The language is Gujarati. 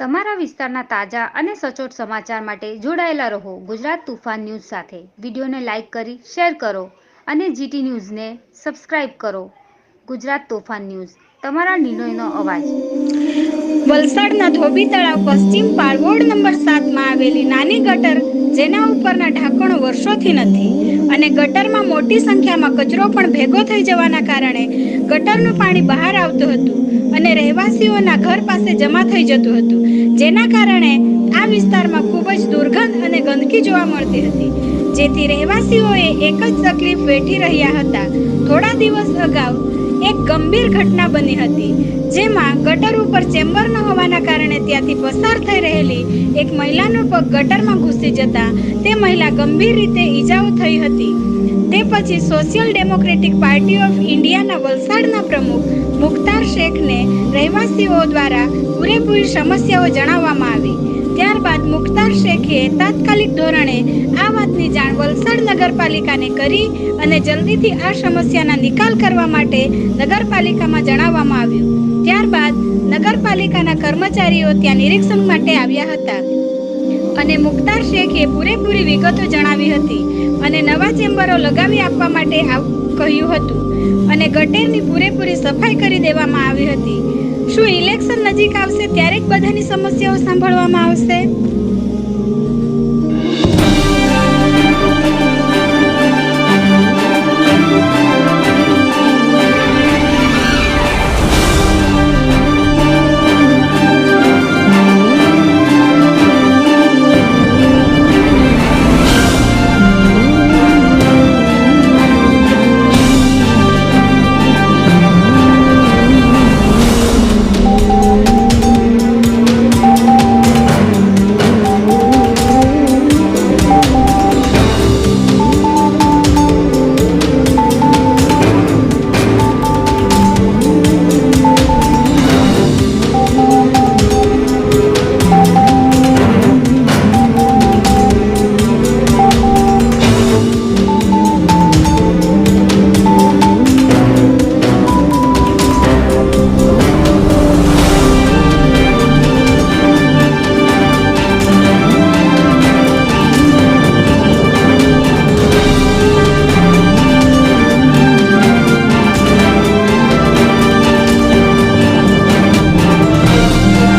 તમારા વિસ્તારના તાજા અને સચોટ સમાચાર માટે જોડાયેલા રહો ગુજરાત તુફાન ન્યૂઝ સાથે. વિડીયોને લાઇક કરી, શેર કરો અને જીટી ન્યૂઝને સબસ્ક્રાઇબ કરો. ગુજરાત તોફાન ન્યૂઝ, તમારા નિર્ણયનો અવાજ. વલસાડના ધોબી તળાવ પશ્ચિમ પાળ વોર્ડ નંબર સાતમાં આવેલી નાની ગટર, જેના ઉપરના ઢાંકણો વર્ષોથી નથી અને ગટરમાં મોટી સંખ્યામાં કચરો પણ ભેગો થઈ જવાના કારણે ગટરનું પાણી બહાર આવતું હતું. અને રહેવાસીઓના ઘર પાસે જમા થઈ જતું હતું, જેના કારણે આ વિસ્તારમાં ખૂબ જ દુર્ગંધ અને ગંદકી જોવા મળતી હતી. જેથી રહેવાસીઓએ એક જ તકલીફ વેઠી રહ્યા હતા. થોડા દિવસ અગાઉ એક ગંભીર ઘટના બની હતી, જેમાં ગટર ઉપર ચેમ્બર ન હોવાના કારણે ત્યાંથી પસાર થઈ રહેલી એક મહિલાનો પગ ગટરમાં ઘૂસી જતા તે મહિલા ગંભીર રીતે ઈજાઓ થઈ પછી સોશિયલ ડેમોક્રેટિક પાર્ટી ઓફ ઇન્ડિયાના વલસાડના પ્રમુખ મુખ્તાર શેખને રહેવાસીઓ દ્વારા પૂરેપૂરી સમસ્યાઓ જણાવવામાં આવી. ત્યારબાદ મુખ્તાર શેખે તાત્કાલિક ધોરણે આ વાતની જાણ વલસાડ નગરપાલિકાને કરી અને જલ્દીથી આ સમસ્યાના નિકાલ કરવા માટે નગરપાલિકામાં જણાવવામાં આવ્યું. ત્યારબાદ નગરપાલિકાના કર્મચારીઓ ત્યાં નિરીક્ષણ માટે આવ્યા હતા. અને મુખ્તાર શેખે પૂરેપૂરી વિગતો જણાવી હતી અને નવા ચેમ્બરો લગાવી આપવા માટે કહ્યું હતું. અને ગટેરની પૂરેપૂરી સફાઈ કરી દેવામાં આવી હતી. શું ઇલેક્શન નજીક આવશે ત્યારે જ બધાની સમસ્યાઓ સાંભળવામાં આવશે?